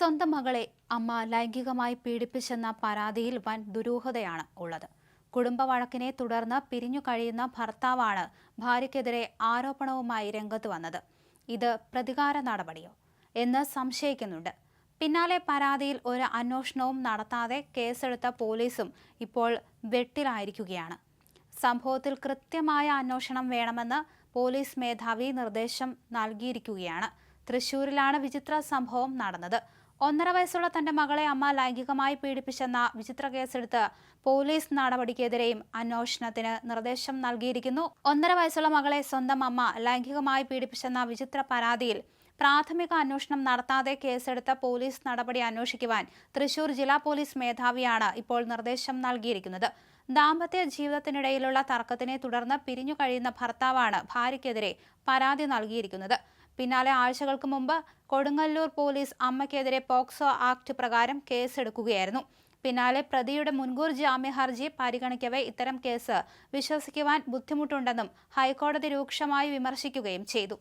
സ്വന്തം മകളെ അമ്മ ലൈംഗികമായി പീഡിപ്പിച്ചെന്ന പരാതിയിൽ വൻ ദുരൂഹതയാണ് ഉള്ളത്. കുടുംബ വഴക്കിനെ തുടർന്ന് പിരിഞ്ഞു കഴിയുന്ന ഭർത്താവാണ് ഭാര്യയ്ക്കെതിരെ ആരോപണവുമായി രംഗത്ത് വന്നത്. ഇത് പ്രതികാര നടപടിയോ? എന്ന് സംശയിക്കുന്നുണ്ട്. പിന്നാലെ പരാതിയിൽ ഒരു അന്വേഷണവും നടത്താതെ കേസെടുത്ത പോലീസും ഇപ്പോൾ വെട്ടിലായിരിക്കുകയാണ്. സംഭവത്തിൽ കൃത്യമായ അന്വേഷണം വേണമെന്ന് പോലീസ് മേധാവി നിർദ്ദേശം നൽകിയിരിക്കുകയാണ്. തൃശൂരിലാണ് വിചിത്ര സംഭവം നടന്നത്. ഒന്നര വയസ്സുള്ള തന്റെ മകളെ അമ്മ ലൈംഗികമായി പീഡിപ്പിച്ചെന്ന വിചിത്ര കേസെടുത്ത് പോലീസ് നടപടിക്കെതിരെയും അന്വേഷണത്തിന് നിർദ്ദേശം നൽകിയിരിക്കുന്നു. ഒന്നര വയസ്സുള്ള മകളെ സ്വന്തം അമ്മ ലൈംഗികമായി പീഡിപ്പിച്ചെന്ന വിചിത്ര പരാതിയിൽ പ്രാഥമിക അന്വേഷണം നടത്താതെ കേസെടുത്ത പോലീസ് നടപടി അന്വേഷിക്കുവാൻ തൃശൂർ ജില്ലാ പോലീസ് മേധാവിയാണ് ഇപ്പോൾ നിർദ്ദേശം നൽകിയിരിക്കുന്നത്. ദാമ്പത്യ ജീവിതത്തിനിടയിലുള്ള തർക്കത്തിനെ തുടർന്ന് പിരിഞ്ഞു കഴിയുന്ന ഭർത്താവാണ് ഭാര്യയ്ക്കെതിരെ പരാതി നൽകിയിരിക്കുന്നത്. പിന്നാലെ ആഴ്ചകൾക്ക് മുമ്പ് കൊടുങ്ങല്ലൂർ പോലീസ് അമ്മയ്ക്കെതിരെ പോക്സോ ആക്ട് പ്രകാരം കേസെടുക്കുകയായിരുന്നു. പിന്നാലെ പ്രതിയുടെ മുൻകൂർ ജാമ്യ ഹർജി പരിഗണിക്കവെ ഇത്തരം കേസ് വിശ്വസിക്കുവാൻ ബുദ്ധിമുട്ടുണ്ടെന്നും ഹൈക്കോടതി രൂക്ഷമായി വിമർശിക്കുകയും ചെയ്തു.